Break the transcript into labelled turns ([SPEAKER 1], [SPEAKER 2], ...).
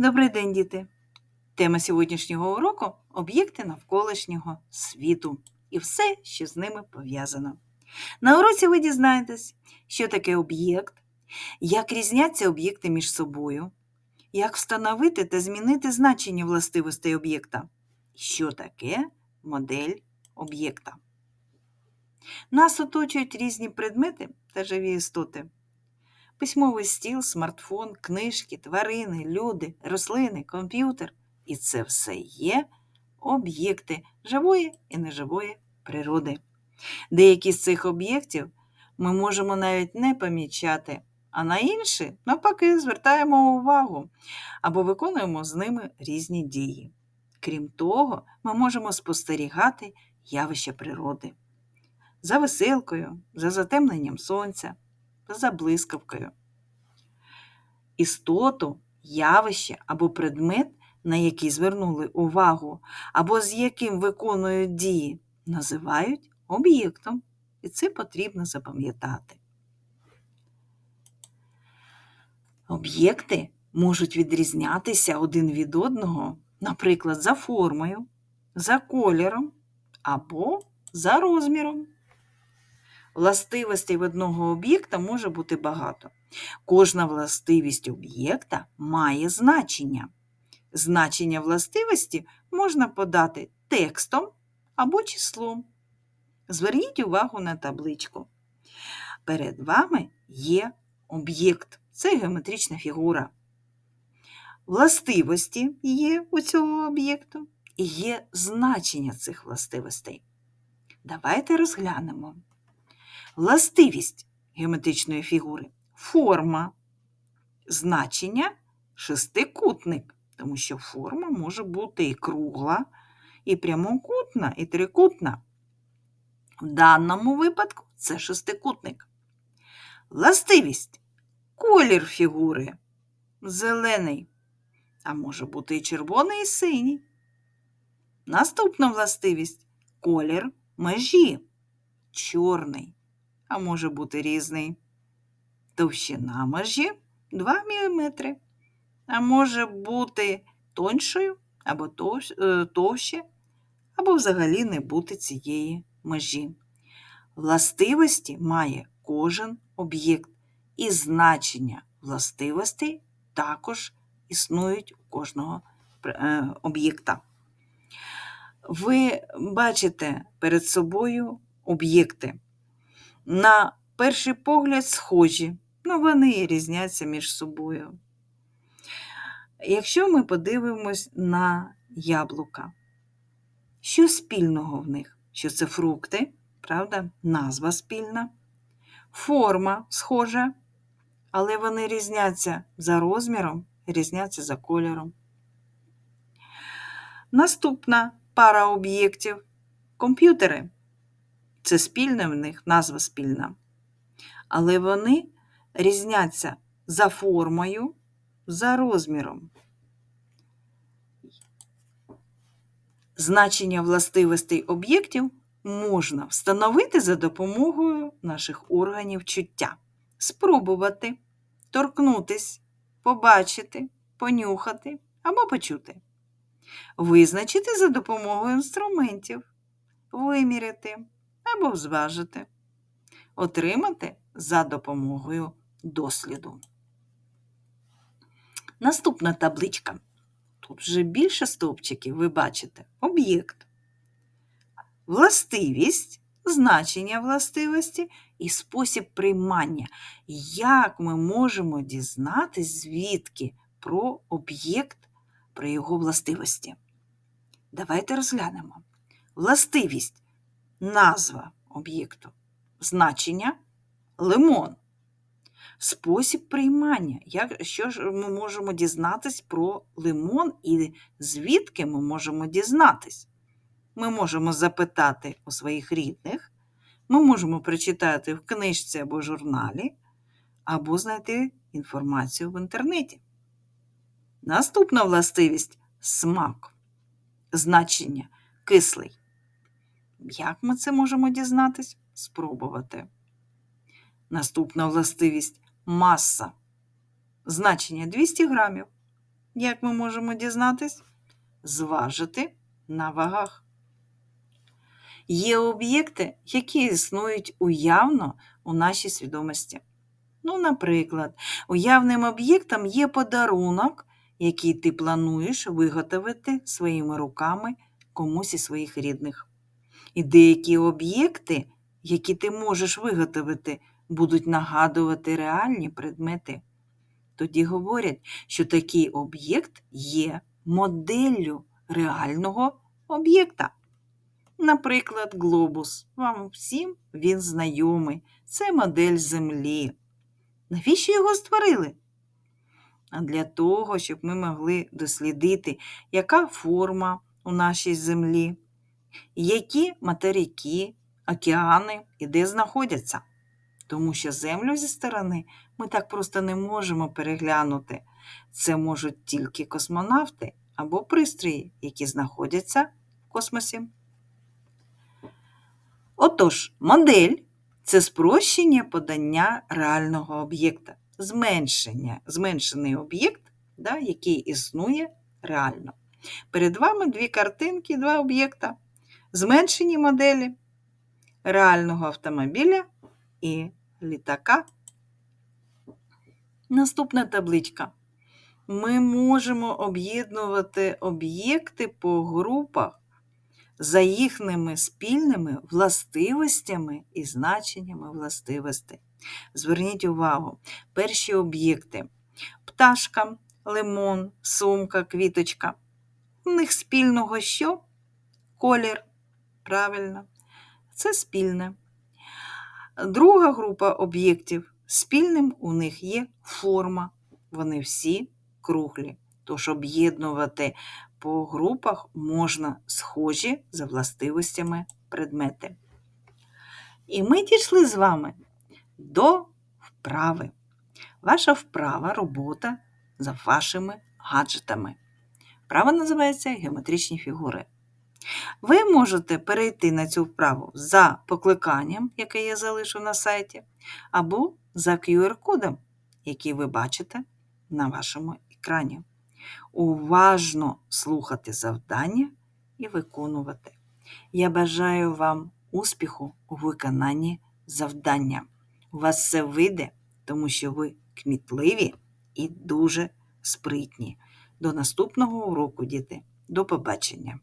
[SPEAKER 1] Добрий день, діти! Тема сьогоднішнього уроку об'єкти навколишнього світу і все, що з ними пов'язано. На уроці ви дізнаєтесь, що таке об'єкт, як різняться об'єкти між собою, як встановити та змінити значення властивостей об'єкта, що таке модель об'єкта. Нас оточують різні предмети та живі істоти. Письмовий стіл, смартфон, книжки, тварини, люди, рослини, комп'ютер. І це все є об'єкти живої і неживої природи. Деякі з цих об'єктів ми можемо навіть не помічати, а на інші, навпаки, звертаємо увагу або виконуємо з ними різні дії. Крім того, ми можемо спостерігати явища природи за веселкою, за затемненням сонця, за блискавкою. Істоту, явище або предмет, на який звернули увагу, або з яким виконують дії, називають об'єктом, і це потрібно запам'ятати. Об'єкти можуть відрізнятися один від одного, наприклад, за формою, за кольором або за розміром. Властивостей в одного об'єкта може бути багато. Кожна властивість об'єкта має значення. Значення властивості можна подати текстом або числом. Зверніть увагу на табличку. Перед вами є об'єкт, це геометрична фігура. Властивості є у цього об'єкту і є значення цих властивостей. Давайте розглянемо. Властивість геометричної фігури форма, значення шестикутник, тому що форма може бути і кругла, і прямокутна, і трикутна. В даному випадку це шестикутник. Властивість колір фігури зелений, а може бути і червоний, і синій. Наступна властивість колір межі чорний а може бути різний. Товщина межі 2 мм, а може бути тоншою або е, товще, або взагалі не бути цієї межі. Властивості має кожен об'єкт, і значення властивостей також існують у кожного е, об'єкта. Ви бачите перед собою об'єкти на перший погляд схожі, ну вони і різняться між собою. Якщо ми подивимось на яблука, що спільного в них? Що це фрукти, правда? Назва спільна, форма схожа, але вони різняться за розміром, різняться за кольором. Наступна пара об'єктів комп'ютери. Це спільне в них назва спільна. Але вони різняться за формою, за розміром. Значення властивостей об'єктів можна встановити за допомогою наших органів чуття, спробувати, торкнутись, побачити, понюхати або почути, визначити за допомогою інструментів, виміряти або зважити, отримати за допомогою досліду. Наступна табличка. Тут вже більше стовпчиків, ви бачите, об'єкт, властивість, значення властивості і спосіб приймання. Як ми можемо дізнатись, звідки про об'єкт, про його властивості? Давайте розглянемо. Властивість назва об'єкту, значення лимон. Спосіб приймання. Як, Що ж ми можемо дізнатись про лимон і звідки ми можемо дізнатись? Ми можемо запитати у своїх рідних, ми можемо прочитати в книжці або журналі, або знайти інформацію в інтернеті. Наступна властивість смак, значення кислий. Як ми це можемо дізнатись? Спробувати. Наступна властивість маса. Значення 200 грамів. як ми можемо дізнатись? Зважити на вагах. Є об'єкти, які існують уявно у нашій свідомості. Ну, наприклад, уявним об'єктом є подарунок, який ти плануєш виготовити своїми руками комусь із своїх рідних. І деякі об'єкти, які ти можеш виготовити, будуть нагадувати реальні предмети. Тоді говорять, що такий об'єкт є моделлю реального об'єкта. Наприклад, глобус. Вам всім він знайомий. Це модель Землі. Навіщо його створили? А для того, щоб ми могли дослідити, яка форма у нашій землі, які материки, океани і де знаходяться. Тому що землю зі сторони ми так просто не можемо переглянути. Це можуть тільки космонавти або пристрої, які знаходяться в космосі. Отож, модель це спрощення подання реального об'єкта, зменшення, зменшений об'єкт, да, який існує реально. Перед вами дві картинки, два об'єкта, зменшені моделі реального автомобіля і літака. Наступна табличка. Ми можемо об'єднувати об'єкти по групах за їхніми спільними властивостями і значеннями властивостей. Зверніть увагу, перші об'єкти пташка, лимон, сумка, квіточка. У них спільного що? Колір. Правильно, це спільне. Друга група об'єктів спільним у них є форма. Вони всі круглі. Тож об'єднувати по групах можна схожі за властивостями предмети. І ми дійшли з вами до вправи. Ваша вправа робота за вашими гаджетами. Вправа називається геометричні фігури. Ви можете перейти на цю вправу за покликанням, яке я залишу на сайті, або за QR-кодом, який ви бачите на вашому екрані. Уважно слухати завдання і виконувати. Я бажаю вам успіху у виконанні завдання. У вас все вийде, тому що ви кмітливі і дуже спритні. До наступного уроку, діти. До побачення!